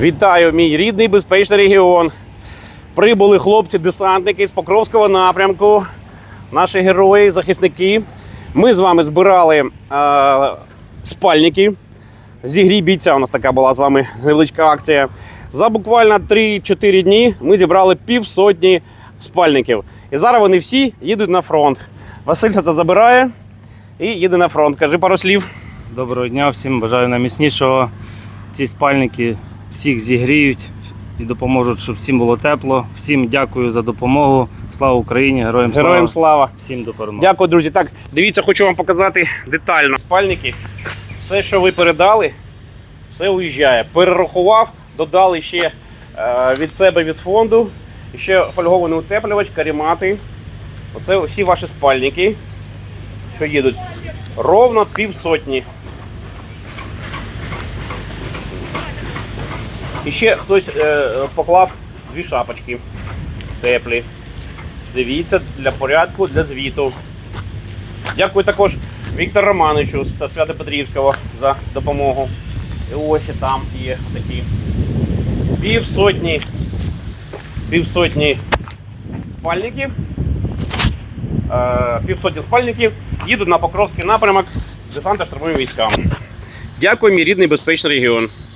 Вітаю, мій рідний безпечний регіон. Прибули хлопці-десантники з Покровського напрямку. Наші герої, захисники. Ми з вами збирали е, спальники. Зігрій бійця у нас така була з вами невеличка акція. За буквально 3-4 дні ми зібрали півсотні спальників. І зараз вони всі їдуть на фронт. Василь це забирає і їде на фронт. Кажи пару слів. Доброго дня всім, бажаю найміцнішого. Ці спальники всіх зігріють і допоможуть, щоб всім було тепло. Всім дякую за допомогу. Слава Україні, героям, Героям слава. слава! Всім до перемоги. Дякую, друзі. Так, дивіться, хочу вам показати детально. Спальники, все, що ви передали, все уїжджає. Перерахував, додали ще е, від себе від фонду. Ще фольгований утеплювач, карімати. Оце всі ваші спальники, що їдуть. Ровно півсотні. І ще хтось е, поклав дві шапочки теплі. Дивіться для порядку, для звіту. Дякую також Віктору Романовичу з Свято-Петрівського за допомогу. І ось і там є такі півсотні, півсотні спальників. Е, півсотні спальників їдуть на Покровський напрямок десанта штурмовим військам. Дякую, мій рідний безпечний регіон.